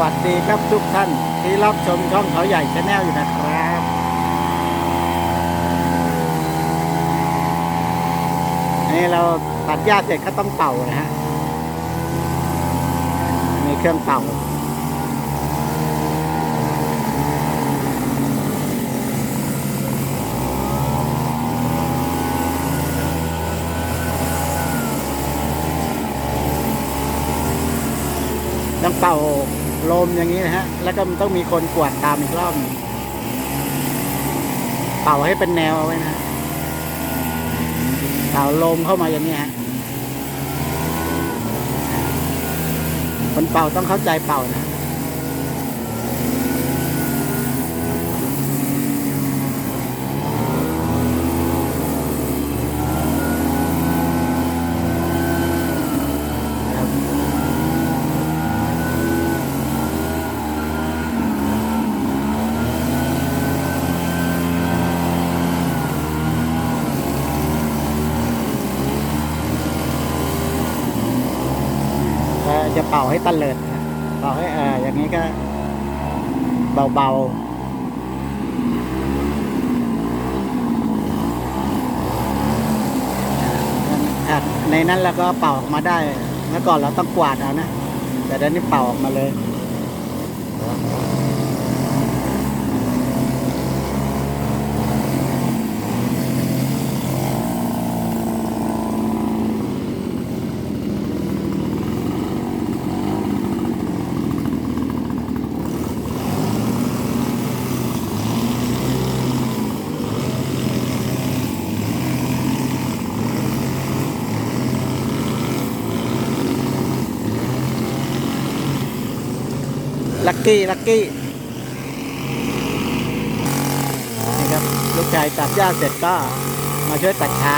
วัสดีครับทุกท่านที่รับชมช่องเขาใหญ่ชาแนลอยู่นะครับ นี่เราตัดหญ้าเสร็จก็ต้องเป่านะฮะมีเครื่องเป่าต้องเป่า ลมอย่างนี้นะฮะ แล้วก็มันต้องมีคนกวดตามอีกรอบหนึ่เป่าให้เป็นแนวเอาไว้นะเป่าลมเข้ามาอย่างนี้ฮะคนเป่าต้องเข้าใจเป่านะ ก็ จะเป่าให้ตะเลิดเป่าให้อ่าอย่างนี้ก็เบาๆอะในนั้นเราก็เป่าออกมาได้ เมื่อก่อนเราต้องกวาดเอานะ แต่เดี๋ยวนี้เป่าออกมาเลย ลักกี้ลักกี้นี่ครับลูกชายตัดหญ้าเสร็จก็มาช่วยตัดชา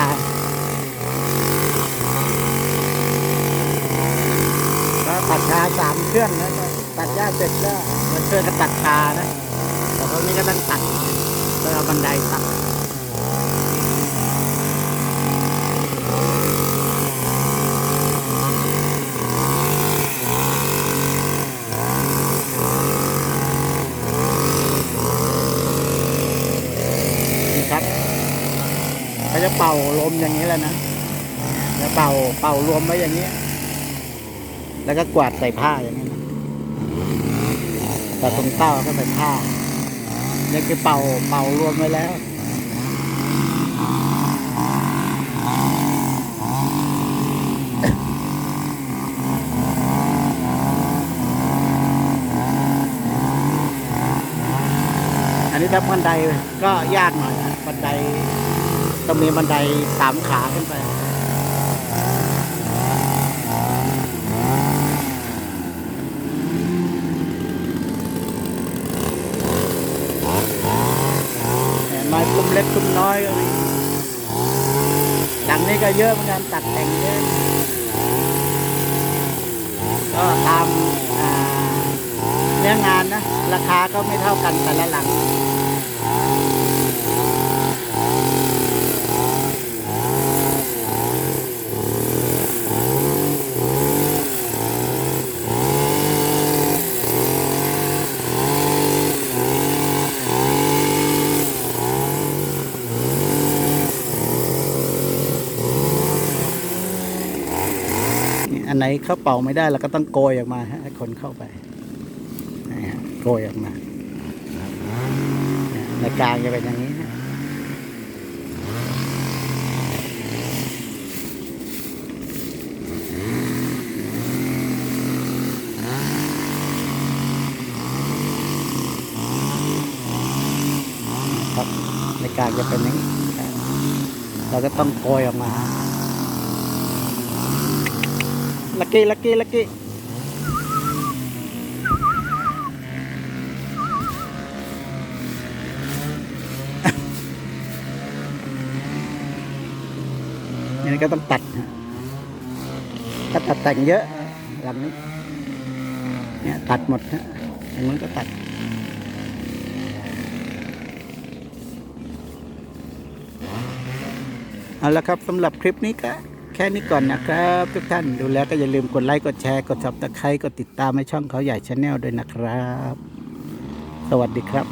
ก็ตัดชาสามเครื่องแล้วก็ตัดหญ้าเสร็จก็มาช่วยกันตัดชานะแต่พวกนี้ก็ต้องตัดเพื่อเอาบันไดตัด นี่ครับ เขาจะเป่าลมอย่างนี้แหล้วนะจะเป่าเป่ารวมไว้อย่างนี้ แล้วก็กวาดใส่ผ้าอย่างนี้นะแต่ตรงเต้าก็ใส่ผ้านี่คือเป่าเป่ารวมไว้แล้วอันนี้ถ้าบันไดก็ยากหน่อยนะบันได ต้องมีบันไดสามขาขึ้นไปไม้กลุ่มเล็กกลุ่มน้อยก็มีดังนี้ก็เยอะเหมือนกันตัดแต่งเยอะก็ตามเนื้องานนะ ราคาก็ไม่เท่ากันแต่ละหลัง อันไหนเขาเป่าไม่ได้เราก็ต้องโกยออกมาฮะให้คนเข้าไปโกยออกมาในกลางจะเป็นอย่างนี้ฮะครับในกลางจะเป็นอย่างนี้เราก็ต้องโกยออกมา ลักกี้ลักกี้ลักกี้นี่ก็ต้องตัดนะตัดแต่งเยอะหลังนี้เนี่ยตัดหมดนะอย่างนู้นก็ตัดเอาละครับสำหรับคลิปนี้ก็ แค่นี้ก่อนนะครับ ทุกท่านดูแล้วก็อย่าลืมกดไลค์กดแชร์กดซับสไครต์กดติดตามให้ช่องเขาใหญ่ชาแนลด้วยนะครับ สวัสดีครับ